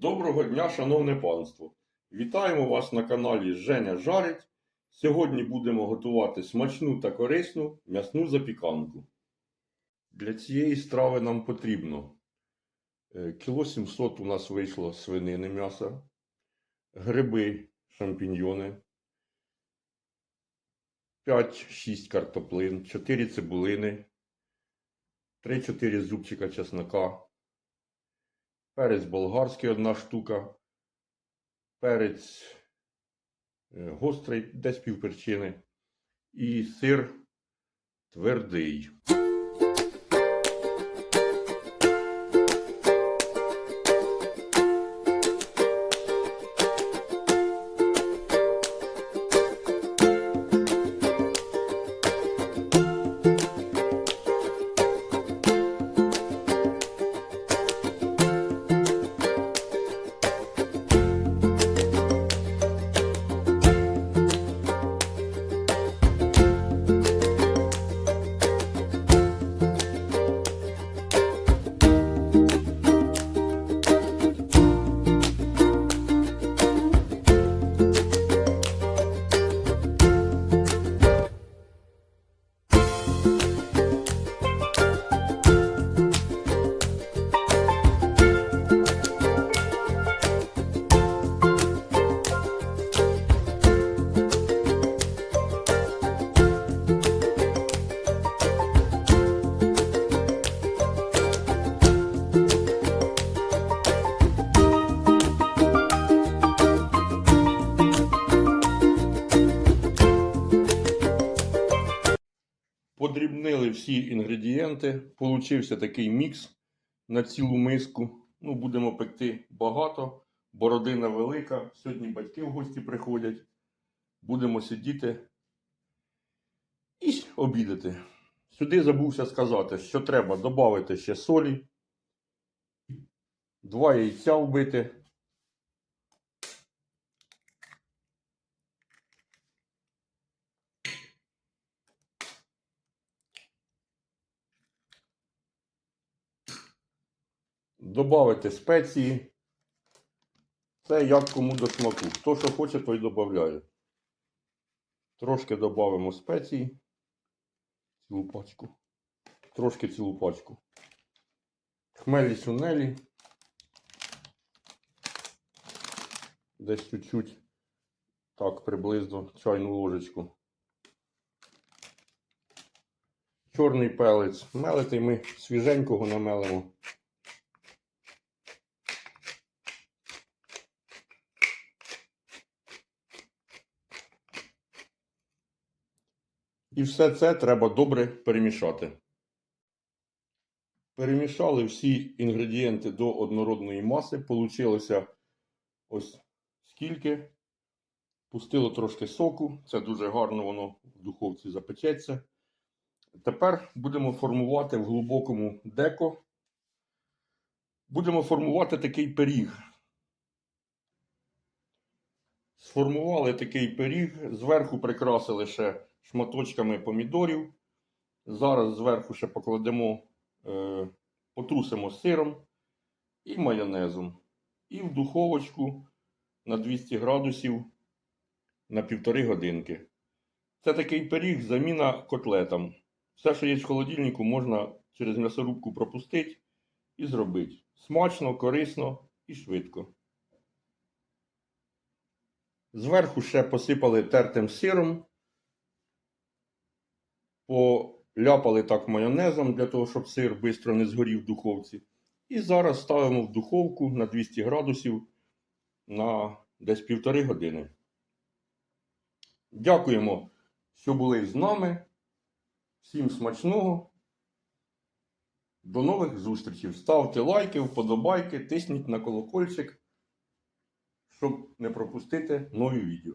Доброго дня, шановне панство! Вітаємо вас на каналі Женя Жарить. Сьогодні будемо готувати смачну та корисну м'ясну запіканку. Для цієї страви нам потрібно е, кіло 700 у нас вийшло свинини м'яса, гриби, шампіньйони, 5-6 картоплин, 4 цибулини, 3-4 зубчика чеснока, перець болгарський одна штука, перець е, гострий, десь півперчини, і сир твердий. Подрібнили всі інгредієнти. Получився такий мікс на цілу миску. Ну, будемо пекти багато, бо родина велика. Сьогодні батьки в гості приходять. Будемо сидіти і обідати. Сюди забувся сказати, що треба додати ще солі, два яйця вбити. Добавити спеції. Це як кому до смаку. Хто що хоче, той додає. Трошки додамо спеції. Цілу пачку. Трошки цілу пачку. Хмелі сунелі. Десь чуть-чуть. Так, приблизно чайну ложечку. Чорний пелець. Мелити ми свіженького намелимо. І все це треба добре перемішати. Перемішали всі інгредієнти до однородної маси. Получилося ось скільки. Пустило трошки соку. Це дуже гарно воно в духовці запечеться. Тепер будемо формувати в глибокому деко. Будемо формувати такий пиріг. Сформували такий пиріг, зверху прикрасили ще шматочками помідорів. Зараз зверху ще покладемо, е, потрусимо сиром і майонезом. І в духовочку на 200 градусів на півтори годинки. Це такий пиріг, заміна котлетам. Все, що є в холодильнику, можна через м'ясорубку пропустити і зробити. Смачно, корисно і швидко. Зверху ще посипали тертим сиром, поляпали так майонезом для того, щоб сир швидко не згорів в духовці. І зараз ставимо в духовку на 200 градусів на десь півтори години. Дякуємо, що були з нами. Всім смачного. До нових зустрічей. Ставте лайки, вподобайки, тисніть на колокольчик щоб не пропустити нові відео.